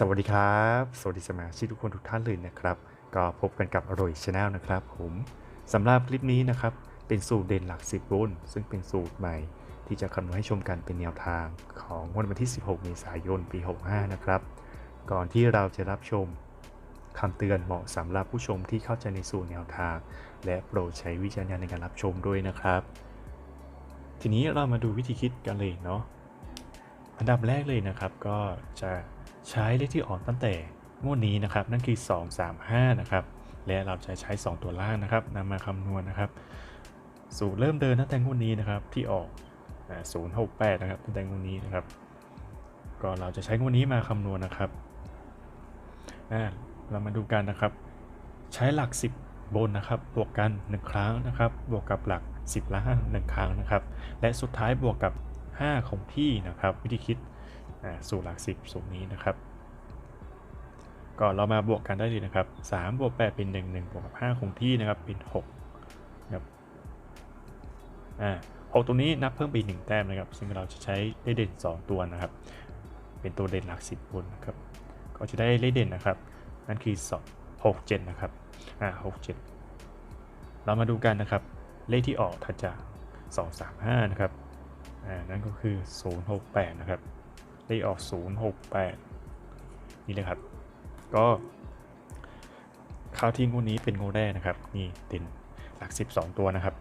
สวัสดีครับ สวัสดีสมาชิกทุกคนทุกท่านเลยนะครับ ก็พบกันกับอร่อยชาแนลนะครับผมสำหรับคลิปนี้นะครับ เป็นสูตรเด่นหลัก 10รุ่น ซึ่งเป็นสูตรใหม่ ที่จะคำนวณให้ชมกันเป็นแนวทางของวดวันที่ 16 เมษายน ปี 65 นะครับ ก่อนที่เราจะรับชมคำเตือนเหมาะสำหรับผู้ชมที่เข้าใจในสูตรแนวทาง และโปรดใช้วิจารณญาณในการรับชมด้วยนะครับ ทีนี้เรามาดูวิธีคิดกันเลยเนาะอันดับแรกเลยนะครับก็จะ ใช้เลขที่ออกตั้งแต่งวดนี้นะครับ นั่นคือ 2 3 5 นะครับ และเราจะใช้ 2 ตัวล่างนะครับนำมาคำนวณนะครับ สูตรเริ่มเดินตั้งแต่งวดนี้นะครับที่ออกศูนย์หกแปดนะครับตั้งแต่งวดนี้นะครับ ก็เราจะใช้งวดนี้มาคำนวณนะครับเรามาดูกันนะครับ ใช้หลัก 10 บนนะครับบวกกัน 1 ครั้งนะครับ บวกกับหลัก 10ล่าง1ครั้งนะครับ และสุดท้ายบวกกับ 5 ของที่นะครับ วิธีคิด สูตรหลัก 10 สูตรนี้นะครับ ก็เรามาบวกกันได้เลยนะครับ3บวก8เป็น 1 1บวกกับ5คงที่นะครับเป็น6นะครับอ่า6ตรงนี้นับเพิ่มไป1แต้มนะครับ ซึ่งเราจะใช้ได้เด่น 2 ตัวนะครับ เป็นตัวเด่นหลัก 10บนนะครับ ก็จะได้เลขเด่นนะครับ นั่นคือ2 6 7นะครับอ่า6 7 เรามาดูกันนะครับ เลขที่ออกถัดจาก2 3 5นะครับอ่านั่นก็คือ 068 นะครับ เลขออก 068 นี่เลยครับ ก็ข้าวที่งวดนี้เป็นงวดแรกนะครับ นี่เด่นหลัก 12 ตัวนะครับ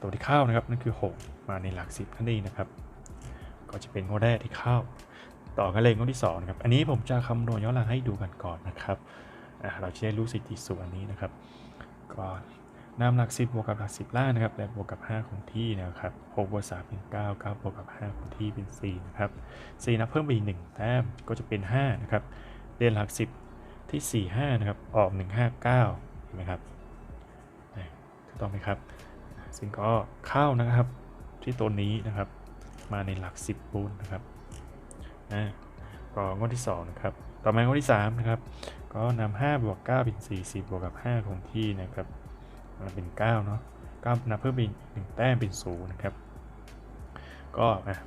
ตัวที่เข้านะครับนั่นคือ 6 มาในหลัก 10นั่นเองนะครับ ก็จะเป็นงวดแรกที่เข้าต่อกันเลยงวดที่2นะครับ อันนี้ผมจะคำนวณย้อนหลังให้ดูกันก่อนนะครับ เราจะได้รู้สิทธิส่วนนี้นะครับ ก็ นำหลัก 10บวกกับหลัก 10 ล่างนะครับและบวกกับ5คงที่นะครับ6บวก3เป็น 9 9บวกกับ5คงที่เป็น4นะครับ4นับเพิ่มไปอีก1แต้มก็จะเป็น5นะครับเรียนหลัก 10 ที่ 4 5นะครับออก 1 5 9เห็นไหมครับถูกต้องไหมครับ ซึ่งก็เข้านะครับที่ตัวนี้นะครับ มาในหลัก 10บูนนะครับอ่าก็งวดที่ 2 นะครับ ต่อมางวดที่ 3 นะครับ ก็นำ5บวก9เป็น40บวกกับ5คงที่นะครับ เป็น9เนาะ9นับเพิ่มเป็น1แต้มเป็น0นะครับ ก็อะ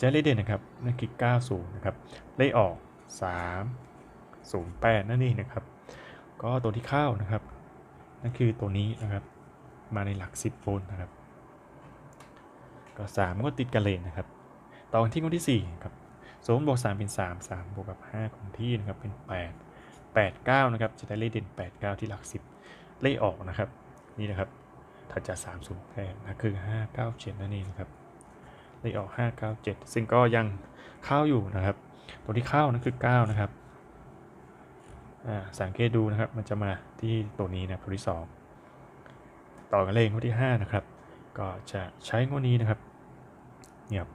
จะเลขเด่นนะครับนั่นคือ90นะครับเลขออก 3 0 8 นั่นเองนะครับ ก็ตัวที่เข้านะครับ นั่นคือตัวนี้นะครับ มาในหลัก 10โวลต์นะครับ ก็3มันก็ติดกันเลยนะครับ ต่อกันที่งวดที่4ครับ0บวก3เป็น 3 3บวกกับ5คงที่นะครับเป็น 8 8 9นะครับจะได้เลขเด่น 8 9 ที่หลัก 10 เลขออกนะครับ นี่นะครับถัดจาก 3 0 8นะคือ 5 9 7 นั่นเองนะครับเลขออก 5 9 7 ซึ่งก็ยังเข้าอยู่นะครับ ตัวที่เข้านั่นคือ 9 นะครับอ่าสังเกตดูนะครับ มันจะมาที่ตัวนี้นะตัวที่ 2 ต่อกันเลขงวที่ 5 นะครับ ก็จะใช้งวดนี้นะครับเนี่ยครับ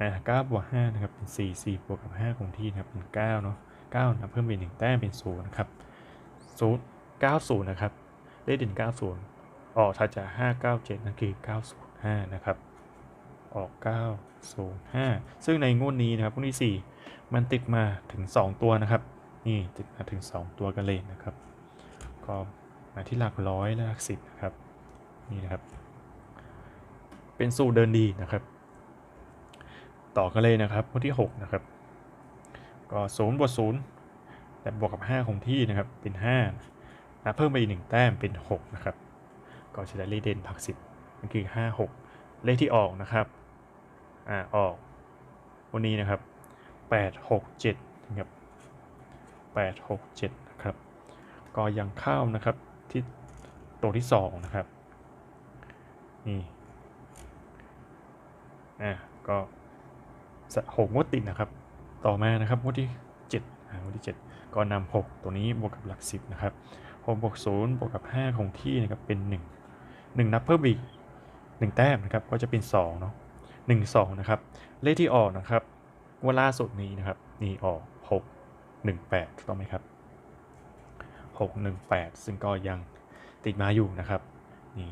อ่า9บวก5นะครับเป็น4 4บวกกับ5คงที่นะครับเป็น9เนาะ9นะเพิ่มเป็น1แต้มเป็น0นะครับ0 90นะครับเลขเด่น90 ออกถัดจาก 597 นั่นคือ 905 นะครับ ออก 905 ซึ่งในงวดนี้นะครับงวดที่ 4 มันติดมาถึง 2 ตัวนะครับ นี่ติดมาถึง 2 ตัวกันเลยนะครับ ก็มาที่หลักร้อยและหลักสิบนะครับ นี่นะครับ เป็นสูตรเดินดีนะครับ ต่อกันเลยนะครับงวดที่ 6 นะครับ ก็0บวก0แต่บวกกับ 5 คงที่นะครับ เป็น5นะเพิ่มไปอีก1แต้มเป็น 6 นะครับ ก็จะได้เลขเด่นผักสิบนั่นคือ 5 6 เลขที่ออกนะครับอ่าออก วันนี้นะครับ 8 6 7นะครับ8 6 7นะครับก็ยังเข้านะครับที่ตัวที่ 2 นะครับนี่อ่าก็หกงวดติดนะครับ ต่อมานะครับงวดที่7อ่างวดที่ 7 ก็นำ6 ตัวนี้บวกกับหลัก 10 นะครับ6บวก0บวกกับ 5 คงที่นะครับเป็น 1 1 นับเพิ่มอีก 1 แต้มนะครับก็จะเป็น2เนาะ1 2นะครับ เลขที่ออกนะครับว่าล่าสุดนี้นะครับ นี่ออก 6 1 8ถูกต้องไหมครับ 6 1 8 ซึ่งก็ยังติดมาอยู่นะครับ นี่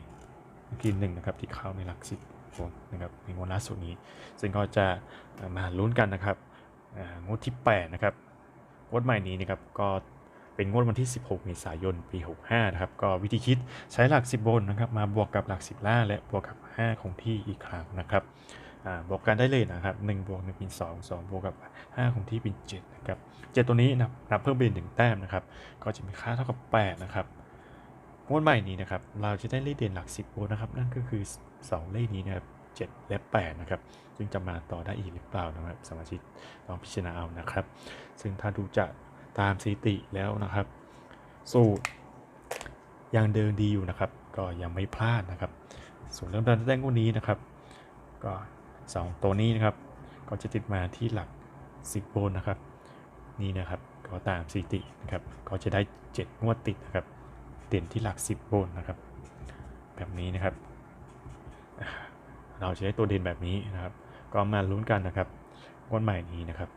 เมื่อกี้หนึ่งนะครับที่เข้าในหลักสิบนะครับในงวดล่าสุดนี้ ซึ่งก็จะมาลุ้นกันนะครับอ่างวดที่ 8 นะครับงวดใหม่นี้นะครับก็ เป็นงวดวันที่ 16 เมษายน ปี 65 นะครับ ก็วิธีคิดใช้หลัก 10 บนนะครับ มาบวกกับหลัก 10 ล่างและบวกกับ 5 คงที่อีกครั้งนะครับบวกกันได้เลยนะครับ1บวก1เป็น2 2บวกกับ5ของที่เป็น7นะครับ7ตัวนี้นับนับเพิ่มเป็น1แต้มนะครับ ก็จะมีค่าเท่ากับ 8 นะครับงวดใหม่นี้นะครับ เราจะได้เลขเด่นหลัก 10โวลต์นะครับ นั่นก็คือ 2 เลขนี้นะครับ 7 และ 8 นะครับซึ่งจะมาต่อได้อีกหรือเปล่านะครับ สมาชิกลองพิจารณาเอานะครับ ซึ่งถ้าดูจะ ตามสถิติแล้วนะครับ สูตรยังเดินดีอยู่นะครับ ก็ยังไม่พลาดนะครับ ส่วนเริ่มต้นแต้งวันนี้นะครับ ก็ 2 ตัวนี้นะครับ ก็จะติดมาที่หลัก 10โวลต์นะครับ นี่นะครับก็ตามสถิตินะครับ ก็จะได้ 7 งวดติดนะครับ เด่นที่หลัก 10โวลต์นะครับ แบบนี้นะครับ เราจะได้ตัวเด่นแบบนี้นะครับ ก็มาลุ้นกันนะครับงวดใหม่นี้นะครับ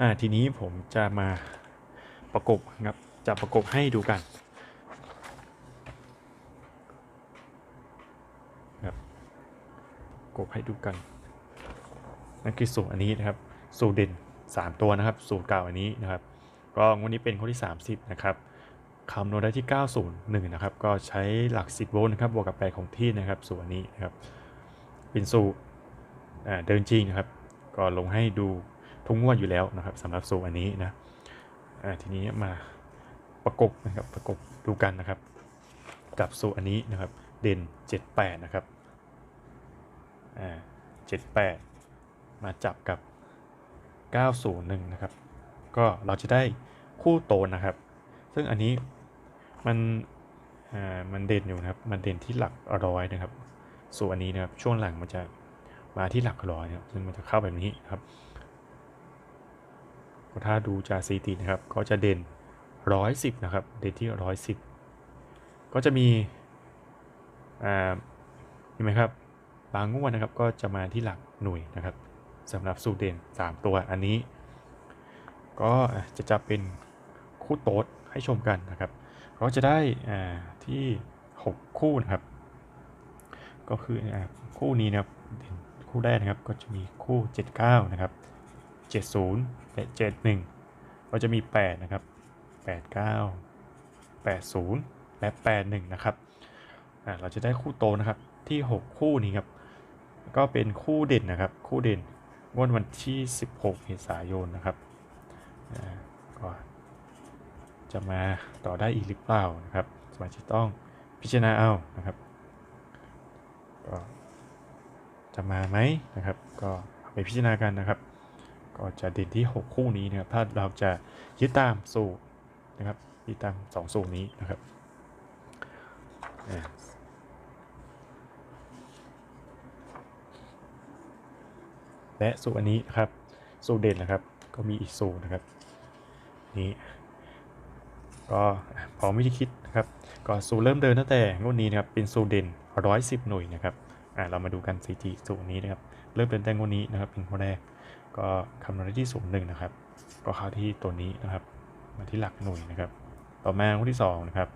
อ่าทีนี้ผมจะมาประกบครับจะประกบให้ดูกันครับประกบให้ดูกันนั่นคือสูตรอันนี้นะครับ สูตรเด่น 3 ตัวนะครับ สูตรเก่าอันนี้นะครับ ก็วันนี้เป็นข้อที่ 30 นะครับคำนวณได้ที่ 901 นะครับ ก็ใช้หลัก 10 โวลต์นะครับ บวกกับแปดของที่นะครับส่วนนี้นะครับ เป็นสูตรเดินจริงนะครับ ก็ลงให้ดู ทุกงวดอยู่แล้วนะครับสำหรับสูตรอันนี้นะทีนี้มาประกบนะครับประกบดูกันนะครับ กับสูตรอันนี้นะครับ เด่น 78 นะครับอ่า78 มาจับกับ 901 นะครับ ก็เราจะได้คู่โตนนะครับ ซึ่งอันนี้มันอ่ามันเด่นอยู่นะครับ มันเด่นที่หลักร้อยนะครับส่วนอันนี้นะครับช่วงหลังมันจะมาที่หลักร้อยนะครับซึ่งมันจะเข้าแบบนี้นะครับ ถ้าดูจากสถิตินะครับ ก็จะเด่นร้อยสิบนะครับ เด่นที่ร้อยสิบก็จะมีอ่าเห็นไหมครับ บางงวดนะครับ ก็จะมาที่หลักหน่วยนะครับสำหรับสูตรเด่น 3 ตัวอันนี้ ก็จะจับเป็นคู่โต๊ดให้ชมกันนะครับก็จะได้อ่าที่ 6 คู่นะครับ ก็คืออ่าคู่นี้นะครับคู่แรกนะครับก็จะมีคู่ 79 นะครับ 70 และ71ก็จะมี8นะครับ89 80และ81นะครับเราจะได้คู่โตนะครับที่6คู่นี้ครับก็เป็นคู่เด่นนะครับ คู่เด่นงวดวันที่16เมษายนนะครับก็จะมาต่อได้อีกหรือเปล่านะครับสมาชิกต้องพิจารณาเอานะครับก็จะมาไหมนะครับ ก็ไปพิจารณากันนะครับ ก็จะเด่นที่ 6 คู่นี้นะครับ ถ้าเราจะยึดตามสูตรนะครับยึดตาม2สูตรนี้นะครับและสูตรอันนี้นะครับ สูตรเด่นนะครับ ก็มีอีกสูตรนะครับ นี้ก็พอไม่ได้คิดนะครับ ก็สูตรเริ่มเดินตั้งแต่งวดนี้นะครับ เป็นสูตรเด่น 110 หน่วยนะครับ อ่า เรามาดูกันสีจีสูตรนี้นะครับ เริ่มเดินแต่งวดนี้นะครับ เป็นข้อแรก ก็คำนวณได้ที่ศูนย์หนึ่งนะครับ ก็เข้าที่ตัวนี้นะครับ มาที่หลักหน่วยนะครับ ต่อมางวดที่สองนะครับ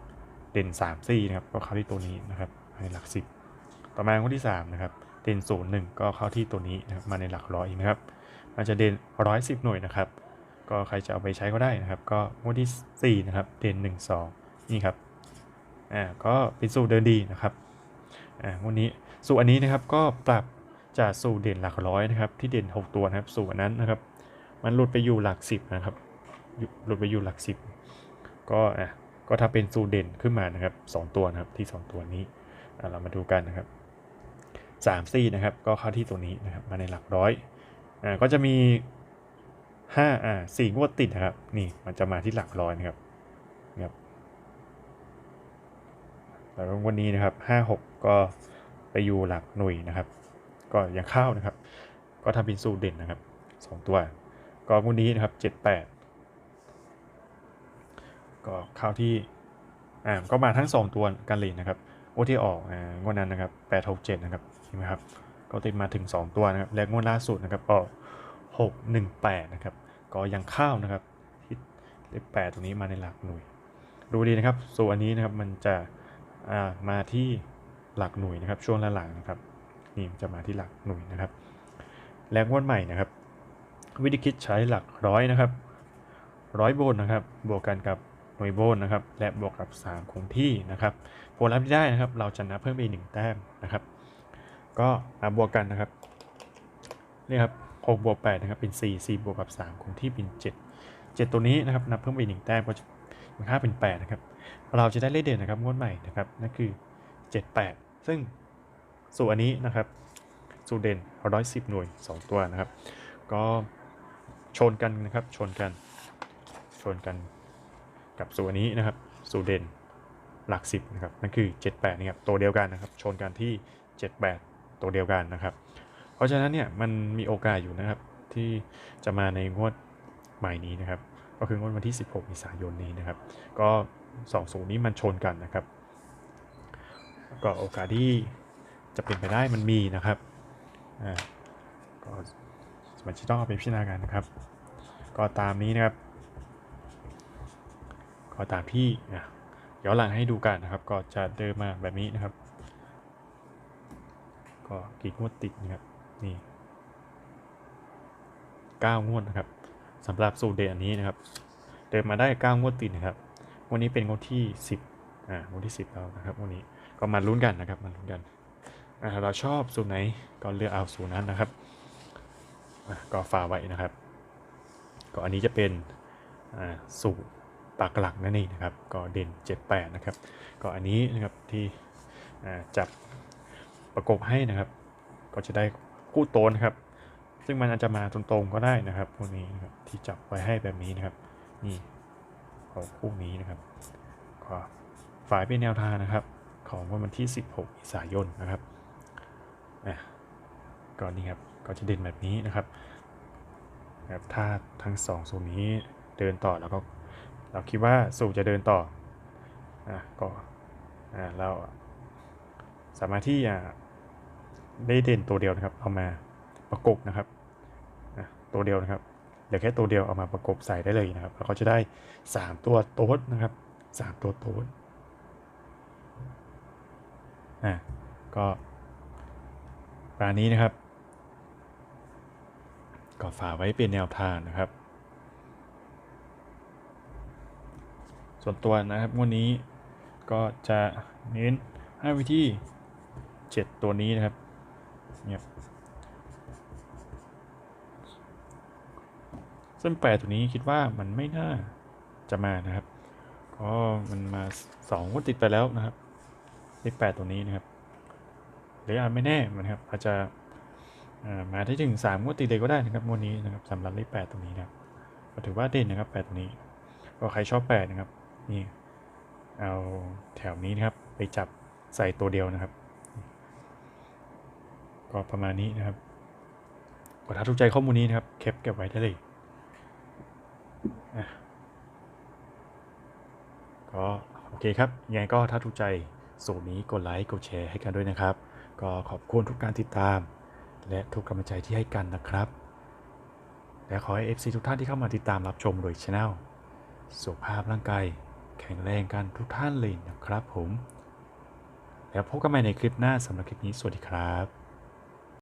เด่น3 4นะครับ ก็เข้าที่ตัวนี้นะครับในหลัก 10 ต่อมางวดที่3นะครับ เด่น0 1ก็เข้าที่ตัวนี้นะครับ มาในหลักร้อยนะครับ มันจะเด่น110หน่วยนะครับ ก็ใครจะเอาไปใช้ก็ได้นะครับ ก็งวดที่4นะครับ เด่น1 2 นี่ครับ อ่า ก็เป็นสูตรเดินดีนะครับ อ่างวดนี้สูตรอันนี้นะครับก็ปรับ จากสูตรเด่นหลักร้อยนะครับ ที่เด่น 6 ตัวนะครับ สูตรอันนั้นนะครับ มันหลุดไปอยู่หลัก 10 นะครับ หลุดไปอยู่หลัก 10 ก็อะก็ถ้าเป็นสูตรเด่นขึ้นมานะครับ 2 ตัวนะครับที่ 2 ตัวนี้เรามาดูกันนะครับ3 4นะครับ ก็เข้าที่ตัวนี้นะครับมาในหลักร้อยอ่าก็จะมี5อ่าสี่งวดติดนะครับ นี่มันจะมาที่หลักร้อยนะครับนะครับแล้ววันนี้นะครับ 5 6 ก็ไปอยู่หลักหน่วยนะครับ ก็ยังข้าวนะครับ ก็ทำเป็นสูตรเด่นนะครับ 2 ตัว ก็วันนี้นะครับ 78 ก็ข้าวที่อ่าก็มาทั้ง 2 ตัวกันเลยนะครับงวดที่ออกอ่างวดนั้นนะครับ867นะครับเห็นไหมครับก็ติดมาถึง 2 ตัวนะครับ และงวดล่าสุดนะครับออก618นะครับก็ยังข้าวนะครับที่เลข8ตรงนี้มาในหลักหน่วย ดูดีนะครับส่วนอันนี้นะครับมันจะอ่ามาที่หลักหน่วยนะครับช่วงหลังๆนะครับ นี่จะมาที่หลักหน่วยนะครับ แรงงวดใหม่นะครับ วิธีคิดใช้หลักร้อยนะครับร้อยโวลต์นะครับ บวกกันกับหน่วยโวลต์นะครับ และบวกกับ 3 คงที่นะครับผลลัพธ์ที่ได้นะครับ เราจะนับเพิ่มไปอีกหนึ่งแต้มนะครับ ก็มาบวกกันนะครับนี่ครับ6บวก8นะครับเป็น 4 4บวกกับ 3 คงที่เป็น 7 7 ตัวนี้นะครับนับเพิ่มไปหนึ่งแต้มก็จะเป็น5เป็น 8 นะครับ เราจะได้เลขเด่นนะครับงวดใหม่นะครับนั่นคือ 7 8 ซึ่ง สูตรอันนี้นะครับสูตรเด่น110 หน่วย 2 ตัวนะครับ ก็ชนกันนะครับ ชนกัน ชนกันกับสูตรอันนี้นะครับ สูตรเด่นหลัก 10 นะครับ นั่นคือ 78 นะครับ ตัวเดียวกันนะครับ ชนกันที่ 78 ตัวเดียวกันนะครับ เพราะฉะนั้นเนี่ยมันมีโอกาสอยู่นะครับที่จะมาในงวดใหม่นี้นะครับ ก็คืองวดวันที่ 16 เมษายนนี้นะครับ ก็2สูตรนี้มันชนกันนะครับ ก็โอกาสที่ จะเป็นไปได้มันมีนะครับอ่าก็สมันจะต้องเอาไปพิจารณากันนะครับ ก็ตามนี้นะครับ ก็ตามที่นะย้อนหลังให้ดูกันนะครับ ก็จะเดินมาแบบนี้นะครับ ก็กี่งวดติดนะครับนี่9งวดนะครับสำหรับสูตรเดอันนี้นะครับ เดินมาได้ 9 งวดติดนะครับ วันนี้เป็นงวดที่ 10อ่างวดที่ 10แล้วนะครับวันนี้ก็มาลุ้นกันนะครับมาลุ้นกัน เราชอบสูตรไหนก็เลือกเอาสูตรนั้นนะครับก็ฝากไว้นะครับ ก็อันนี้จะเป็นสูตรปากหลักนั่นเองนะครับ ก็เด่น 78 นะครับ ก็อันนี้นะครับที่จับประกบให้นะครับ ก็จะได้คู่โตนครับ ซึ่งมันอาจจะมาตรงๆก็ได้นะครับพวกนี้นะครับที่จับไว้ให้แบบนี้นะครับ นี่ของคู่นี้นะครับก็ฝ่ายเป็นแนวทางนะครับ ของวันที่ 16เมษายนนะครับ อะก็นี่ครับก็จะเด่นแบบนี้นะครับนะครับถ้าทั้งสองโซนนี้เดินต่อแล้วก็เราคิดว่าสูจะเดินต่ออะก็อ่าเราสามารถที่จะได้เด่นตัวเดียวนะครับ เอามาประกบนะครับอะตัวเดียวนะครับเหลือแค่ตัวเดียวเอามาประกบใส่ได้เลยนะครับแล้วก็จะได้ 3 ตัวโต๊ดนะครับ 3 ตัวโต๊ดอะก็ ปราณนี้นะครับ ก็ฝากไว้เป็นแนวทางนะครับ ส่วนตัวนะครับงวันนี้ก็จะเน้นให้วิธี7ตัวนี้นะครับเนี่ยซึ่งแปดตัวนี้คิดว่ามันไม่น่าจะมานะครับก็มันมา2งวดติดไปแล้วนะครับเลขแปดตัวนี้นะครับ หรืออาจไม่แน่นะครับอาจจะมาได้ถึง3งวดติดเลยก็ได้นะครับงวดนี้นะครับสำหรับเลขแปดตัวนี้นะครับก็ถือว่าเด่นนะครับแปดตัวนี้ก็ใครชอบแปดนะครับนี่เอาแถวนี้นะครับไปจับใส่ตัวเดียวนะครับ ก็ประมาณนี้นะครับก็ถ้าถูกใจข้อมูลนี้นะครับเก็บเก็บไว้ได้เลยอะก็โอเคครับยังไงก็ถ้าถูกใจสูตรนี้กดไลค์กดแชร์ให้กันด้วยนะครับ ก็ขอบคุณทุกการติดตาม และทุกกำลังใจที่ให้กันนะครับ และขอให้ FC ทุกท่านที่เข้ามาติดตามรับชมโดยช anel สุขภาพร่างกายแข็งแรงกันทุกท่านเลยนะครับผม แล้วพบกันใหม่ในคลิปหน้าสำหรับคลิปนี้สวัสดีครับ